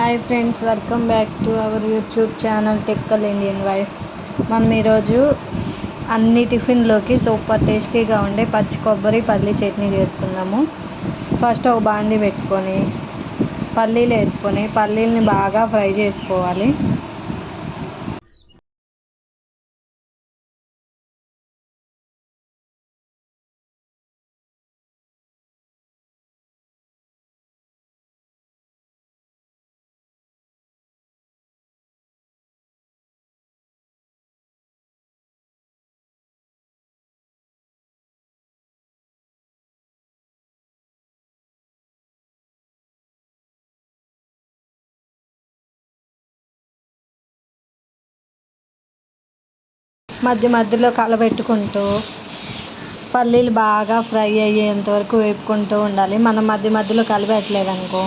Hi friends welcome back to our YouTube channel టెక్కల్ Indian wife మనం ఈరోజు అన్ని టిఫిన్లోకి super టేస్టీగా ఉండే పచ్చి కొబ్బరి పల్లీ చట్నీ చేసుకుందాము. ఫస్ట్ ఒక బాండి పెట్టుకొని పల్లీలు వేసుకొని పల్లీలని బాగా ఫ్రై చేసుకోవాలి. మధ్య మధ్యలో కలబెట్టుకుంటూ పల్లీలు బాగా ఫ్రై అయ్యేంత వరకు వేపుకుంటూ ఉండాలి. మనం మధ్య మధ్యలో కలబెట్టలేదు అనుకో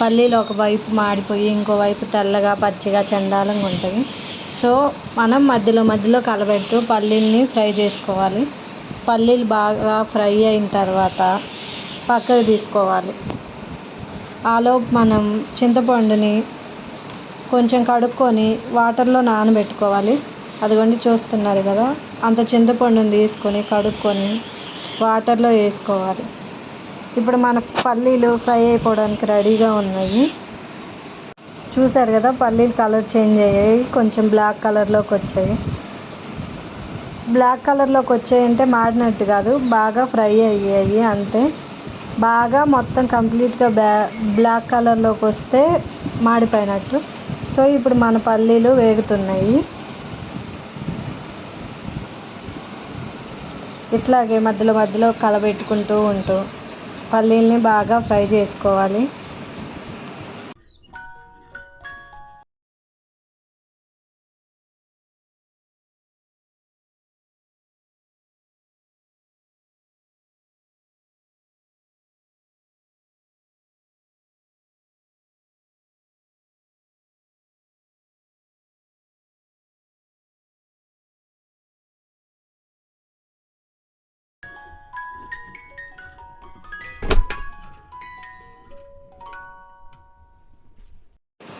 పల్లీలు ఒకవైపు మాడిపోయి ఇంకోవైపు తెల్లగా పచ్చిగా చండాలంగా ఉంటుంది. సో మనం మధ్యలో మధ్యలో కలబెడుతూ పల్లీల్ని ఫ్రై చేసుకోవాలి. పల్లీలు బాగా ఫ్రై అయిన తర్వాత పక్కకు తీసుకోవాలి. ఆలోపు మనం చింతపండుని కొంచెం కడుక్కొని వాటర్లో నానబెట్టుకోవాలి. అదిగోండి చూస్తున్నారు కదా అంత చింతపండుని తీసుకొని కడుక్కొని వాటర్లో వేసుకోవాలి. ఇప్పుడు మన పల్లీలు ఫ్రై అయిపోవడానికి రెడీగా ఉన్నాయి. చూసారు కదా పల్లీలు కలర్ చేంజ్ అయ్యాయి కొంచెం బ్లాక్ కలర్లోకి వచ్చాయి. బ్లాక్ కలర్లోకి వచ్చాయంటే మాడినట్టు కాదు బాగా ఫ్రై అయ్యాయి అంతే. బాగా మొత్తం కంప్లీట్గా బ్లాక్ కలర్లోకి వస్తే మాడిపోయినట్టు. సో ఇప్పుడు మన పల్లీలు వేగుతున్నాయి. ఇట్లాగే మధ్యలో మధ్యలో కలబెట్టుకుంటూ ఉంటూ పల్లీలని బాగా ఫ్రై చేసుకోవాలి.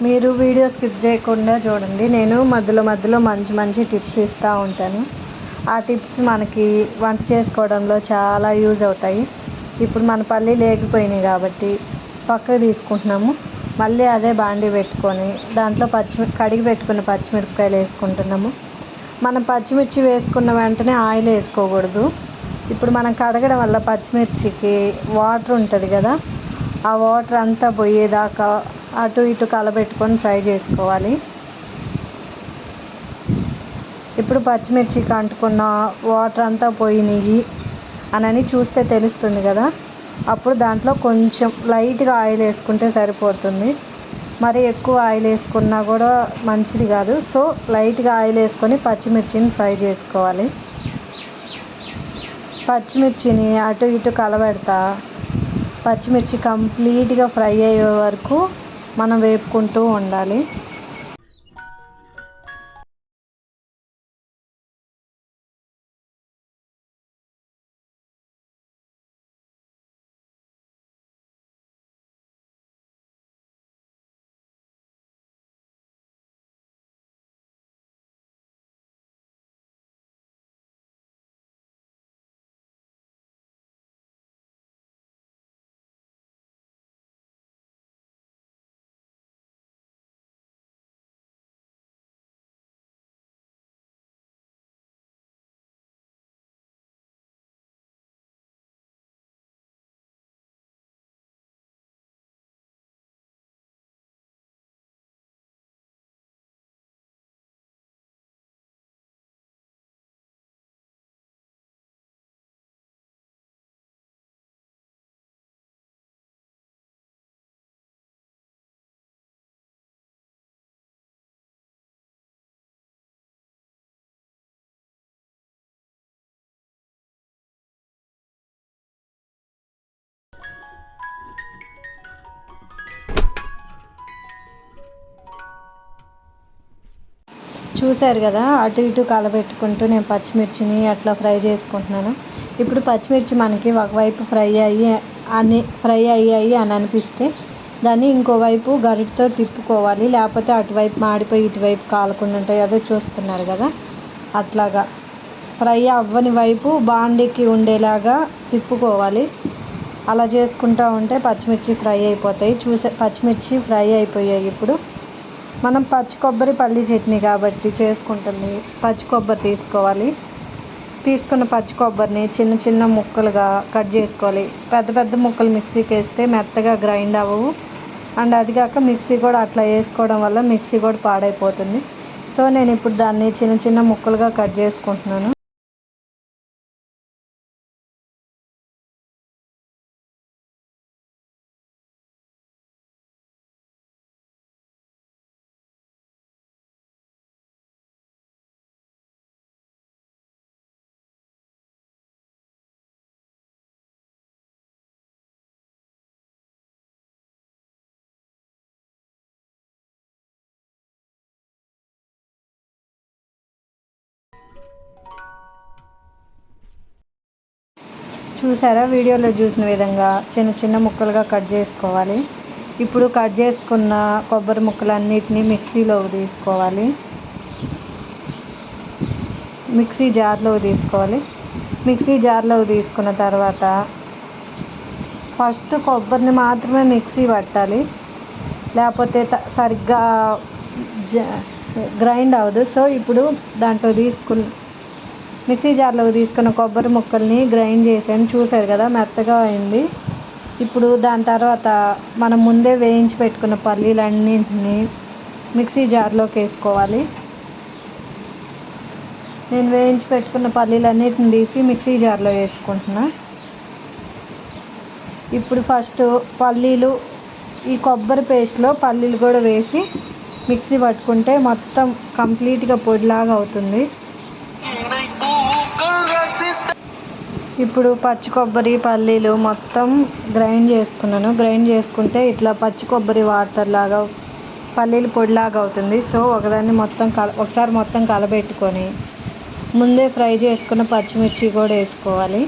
మీరు వీడియో స్కిప్ చేయకుండా చూడండి. నేను మధ్యలో మధ్యలో మంచి మంచి టిప్స్ ఇస్తూ ఉంటాను. ఆ టిప్స్ మనకి వంట చేసుకోవడంలో చాలా యూజ్ అవుతాయి. ఇప్పుడు మన పల్లి లేకపోయినాయి కాబట్టి పక్కకు తీసుకుంటున్నాము. మళ్ళీ అదే బాండీ పెట్టుకొని దాంట్లో పచ్చిమిర్చి కడిగి పెట్టుకున్న పచ్చిమిరపకాయలు వేసుకుంటున్నాము. మనం పచ్చిమిర్చి వేసుకున్న వెంటనే ఆయిల్ వేసుకోకూడదు. ఇప్పుడు మనం కడగడం వల్ల పచ్చిమిర్చికి వాటర్ ఉంటుంది కదా ఆ వాటర్ అంతా పోయేదాకా అటు ఇటు కలబెట్టుకొని ఫ్రై చేసుకోవాలి. ఇప్పుడు పచ్చిమిర్చికి అంటుకున్న వాటర్ అంతా పోయినాయి అని చూస్తే తెలుస్తుంది కదా. అప్పుడు దాంట్లో కొంచెం లైట్గా ఆయిల్ వేసుకుంటే సరిపోతుంది. మరి ఎక్కువ ఆయిల్ వేసుకున్నా కూడా మంచిది కాదు. సో లైట్గా ఆయిల్ వేసుకొని పచ్చిమిర్చిని ఫ్రై చేసుకోవాలి. పచ్చిమిర్చిని అటు ఇటు కలబెడతా. పచ్చిమిర్చి కంప్లీట్గా ఫ్రై అయ్యే వరకు మనం వేపుకుంటూ ఉండాలి. చూశారు కదా అటు ఇటు కలబెట్టుకుంటూ నేను పచ్చిమిర్చిని అట్లా ఫ్రై చేసుకుంటున్నాను. ఇప్పుడు పచ్చిమిర్చి మనకి ఒకవైపు ఫ్రై అయ్యి అని ఫ్రై అయ్యాయి అని అనిపిస్తే దాన్ని ఇంకోవైపు గరిటతో తిప్పుకోవాలి. లేకపోతే అటువైపు మాడిపోయి ఇటువైపు కాలకుండా ఉంటాయి. అదే చూస్తున్నారు కదా అట్లాగా. ఫ్రై అవ్వని వైపు బాండీకి ఉండేలాగా తిప్పుకోవాలి. అలా చేసుకుంటూ ఉంటే పచ్చిమిర్చి ఫ్రై అయిపోతాయి. చూసే పచ్చిమిర్చి ఫ్రై అయిపోయాయి ఇప్పుడు. మనం పచ్చి కొబ్బరి పల్లి చట్నీ కాబట్టి చేసుకుంటుంది. పచ్చి కొబ్బరి తీసుకోవాలి. తీసుకున్న పచ్చి కొబ్బరిని చిన్న చిన్న ముక్కలుగా కట్ చేసుకోవాలి. పెద్ద పెద్ద ముక్కలు మిక్సీకి వేస్తే మెత్తగా గ్రైండ్ అవ్వవు. అండ్ అది కాక మిక్సీ కూడా అట్లా వేసుకోవడం వల్ల మిక్సీ కూడా పాడైపోతుంది. సో నేను ఇప్పుడు దాన్ని చిన్న చిన్న ముక్కలుగా కట్ చేసుకుంటున్నాను. చూసారా? వీడియోలో చూసిన విధంగా చిన్న చిన్న ముక్కలుగా కట్ చేసుకోవాలి. ఇప్పుడు కట్ చేసుకున్న కొబ్బరి ముక్కలన్నిటినీ మిక్సీలో తీసుకోవాలి. మిక్సీ జార్లో తీసుకోవాలి. మిక్సీ జార్లో తీసుకున్న తర్వాత ఫస్ట్ కొబ్బరిని మాత్రమే మిక్సీ పట్టాలి. లేకపోతే త సరిగ్గా జ గ్రైండ్ అవ్వదు. సో ఇప్పుడు దాంట్లో తీసుకున్న మిక్సీ జార్లోకి తీసుకున్న కొబ్బరి ముక్కల్ని గ్రైండ్ చేసాను చూసారు కదా మెత్తగా అయింది. ఇప్పుడు దాని తర్వాత మనం ముందే వేయించి పెట్టుకున్న పల్లీలన్నింటినీ మిక్సీ జార్లోకి వేసుకోవాలి. నేను వేయించి పెట్టుకున్న పల్లీలన్నిటిని తీసి మిక్సీ జార్లో వేసుకుంటున్నా. ఇప్పుడు ఫస్ట్ పల్లీలు ఈ కొబ్బరి పేస్ట్లో పల్లీలు కూడా వేసి మిక్సీ పట్టుకుంటే మొత్తం కంప్లీట్గా పొడిలాగా అవుతుంది. ఇప్పుడు పచ్చి కొబ్బరి పల్లీలు మొత్తం గ్రైండ్ చేసుకున్నాను. గ్రైండ్ చేసుకుంటే ఇట్లా పచ్చి కొబ్బరి వాటర్ లాగా పల్లీలు పొడిలాగా అవుతుంది. సో ఒకదాన్ని మొత్తం కల ఒకసారి మొత్తం కలబెట్టుకొని ముందే ఫ్రై చేసుకున్న పచ్చిమిర్చి కూడా వేసుకోవాలి.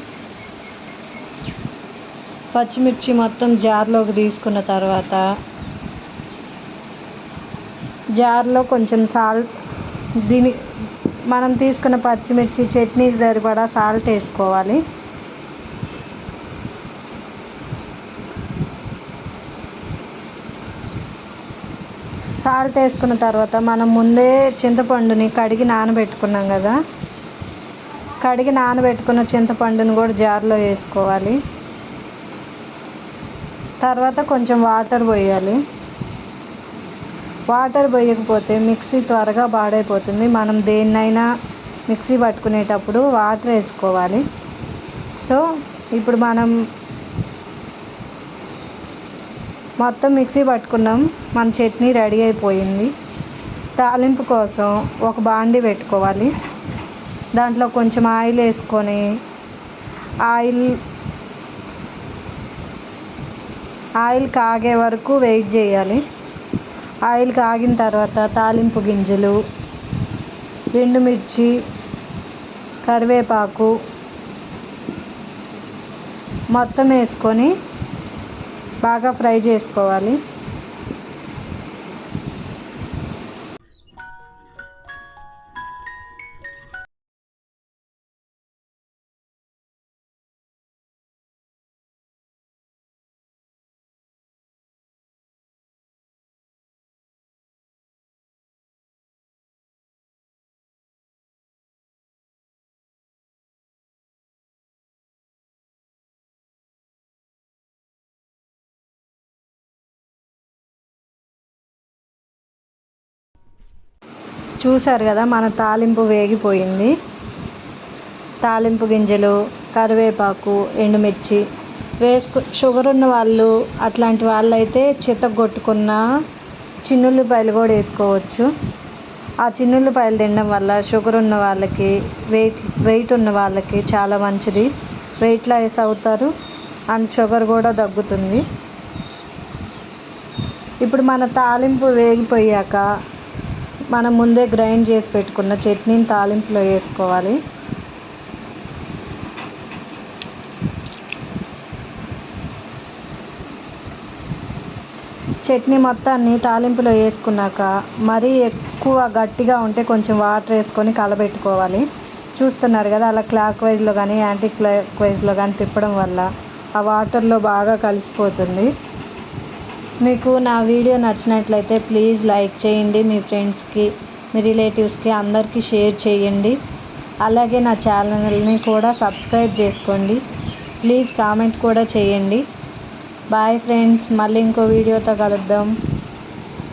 పచ్చిమిర్చి మొత్తం జార్లోకి తీసుకున్న తర్వాత జార్లో కొంచెం సాల్ట్ దీని మనం తీసుకున్న పచ్చిమిర్చి చట్నీకి సరిపడా సాల్ట్ వేసుకోవాలి. సాల్ట్ వేసుకున్న తర్వాత మనం ముందే చింతపండుని కడిగి నానబెట్టుకున్నాం కదా. కడిగి నానబెట్టుకున్న చింతపండుని కూడా జార్లో వేసుకోవాలి. తర్వాత కొంచెం వాటర్ పోయాలి. వాటర్ పోయకపోతే మిక్సీ త్వరగా పాడైపోతుంది. మనం దేన్నైనా మిక్సీ పట్టుకునేటప్పుడు వాటర్ వేసుకోవాలి. సో ఇప్పుడు మనం మొత్తం మిక్సీ పట్టుకున్నాం. మన చట్నీ రెడీ అయిపోయింది. తాలింపు కోసం ఒక బాండి పెట్టుకోవాలి. దాంట్లో కొంచెం ఆయిల్ వేసుకొని ఆయిల్ ఆయిల్ కాగే వరకు వెయిట్ చేయాలి. ఆయిల్ కాగిన తర్వాత తాలింపు గింజలు ఎండుమిర్చి కరివేపాకు మొత్తం వేసుకొని బాగా ఫ్రై చేసుకోవాలి. చూశారు కదా మన తాలింపు వేగిపోయింది. తాలింపు గింజలు కరివేపాకు ఎండుమిర్చి వేసుకు షుగర్ ఉన్న వాళ్ళు అట్లాంటి వాళ్ళు అయితే చితగొట్టుకున్న చిన్నుల్లిపాయలు కూడా వేసుకోవచ్చు. ఆ చిన్నుల్లిపాయలు తినడం వల్ల షుగర్ ఉన్న వాళ్ళకి వెయిట్ వెయిట్ ఉన్న వాళ్ళకి చాలా మంచిది. వెయిట్ లాస్ అవుతారు. అండ్ షుగర్ కూడా తగ్గుతుంది. ఇప్పుడు మన తాలింపు వేగిపోయాక మనం ముందే గ్రైండ్ చేసి పెట్టుకున్న చట్నీని తాలింపులో వేసుకోవాలి. చట్నీ మొత్తాన్ని తాలింపులో వేసుకున్నాక మరీ ఎక్కువ గట్టిగా ఉంటే కొంచెం వాటర్ వేసుకొని కలబెట్టుకోవాలి. చూస్తున్నారు కదా అలా క్లాక్ వైజ్లో కానీ యాంటీ క్లాక్ వైజ్లో కానీ తిప్పడం వల్ల ఆ వాటర్లో బాగా కలిసిపోతుంది. మీకు నా వీడియో నచ్చినట్లయితే ప్లీజ్ లైక్ చేయండి మీ ఫ్రెండ్స్కి మీ రిలేటివ్స్కి అందరికీ షేర్ చేయండి. అలాగే నా ఛానల్ని కూడా సబ్స్క్రైబ్ చేసుకోండి. ప్లీజ్ కామెంట్ కూడా చేయండి. బాయ్ ఫ్రెండ్స్ మళ్ళీ ఇంకో వీడియోతో కలుద్దాం.